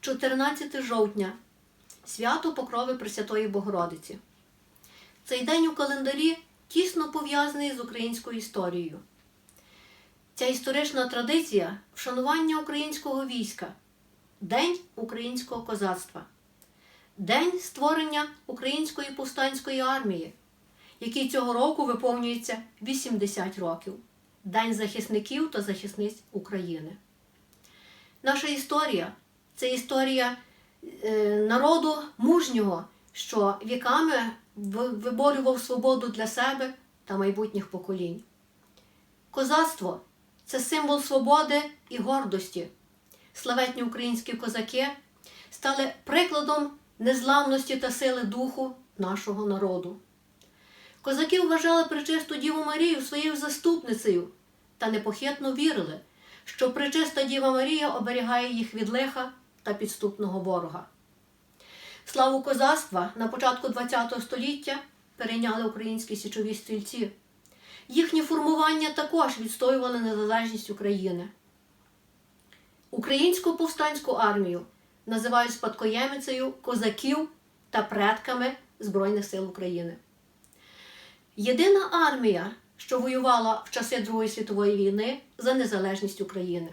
14 жовтня свято Покрови Пресвятої Богородиці. Цей день у календарі тісно пов'язаний з українською історією. Ця історична традиція вшанування українського війська, День українського козацтва, День створення Української повстанської армії, який цього року виповнюється 80 років, День захисників та захисниць України. Наша історія це історія е, народу мужнього, що віками виборював свободу для себе та майбутніх поколінь. Козацтво це символ свободи і гордості. Славетні українські козаки стали прикладом незламності та сили духу нашого народу. Козаки вважали причисту Діву Марію своєю заступницею та непохитно вірили, що причиста Діва Марія оберігає їх від лиха та підступного ворога. Славу козацтва на початку ХХ століття перейняли українські січові стрільці. Їхнє формування також відстоювали незалежність України. Українську повстанську армію називають спадкоємицею козаків та предками Збройних сил України. Єдина армія, що воювала в часи Другої світової війни за незалежність України.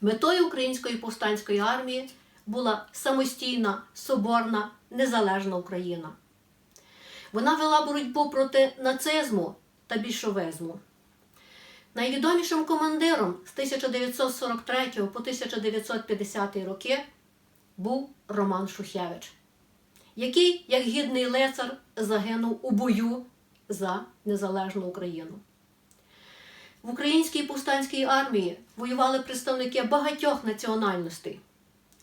Метою Української повстанської армії була самостійна, соборна, незалежна Україна. Вона вела боротьбу проти нацизму та більшовизму. Найвідомішим командиром з 1943 по 1950 роки був Роман Шухевич, який, як гідний лицар, загинув у бою за незалежну Україну. В українській повстанській армії воювали представники багатьох національностей.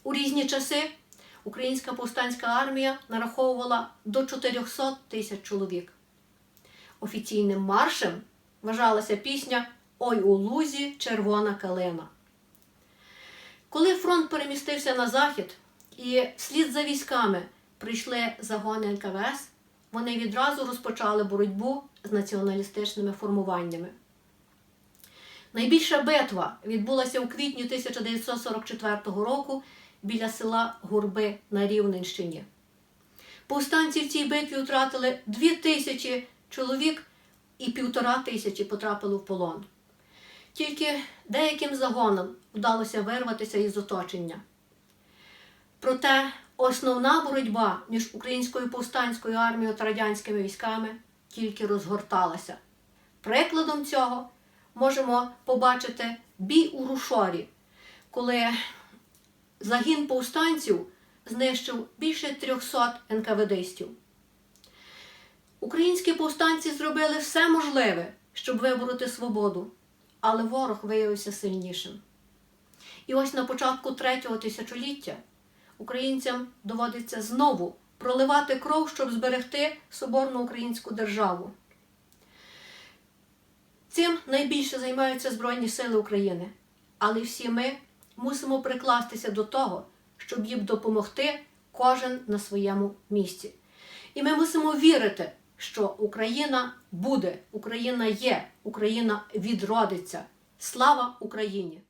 У різні часи українська повстанська армія нараховувала до 400 тисяч чоловік. Офіційним маршем вважалася пісня Ой у лузі червона калина. Коли фронт перемістився на захід і вслід за військами прийшли загони НКВС, вони відразу розпочали боротьбу з націоналістичними формуваннями. Найбільша битва відбулася у квітні 1944 року біля села Гурби на Рівненщині. Повстанці в цій битві втратили дві тисячі чоловік і півтора тисячі потрапили в полон. Тільки деяким загонам вдалося вирватися із оточення. Проте основна боротьба між українською повстанською армією та радянськими військами тільки розгорталася. Прикладом цього можемо побачити бій у Рушорі, коли загін повстанців знищив більше 300 НКВДистів. Українські повстанці зробили все можливе, щоб вибороти свободу, але ворог виявився сильнішим. І ось на початку третього тисячоліття українцям доводиться знову проливати кров, щоб зберегти соборну українську державу. Цим найбільше займаються Збройні Сили України, але всі ми мусимо прикластися до того, щоб їм допомогти кожен на своєму місці. І ми мусимо вірити, що Україна буде, Україна є, Україна відродиться. Слава Україні!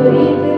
Oh,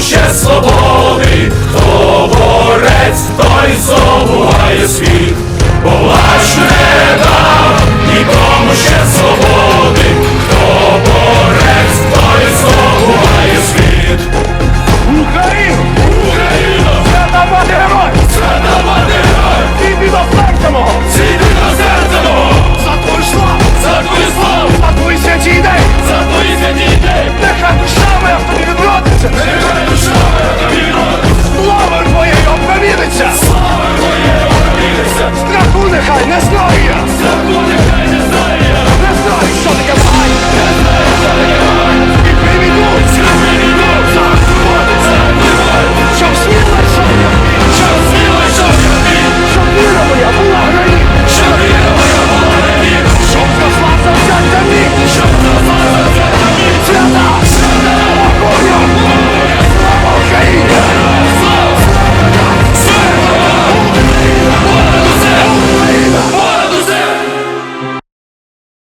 ще свободи, хто борець, той здобуває світ, бо власне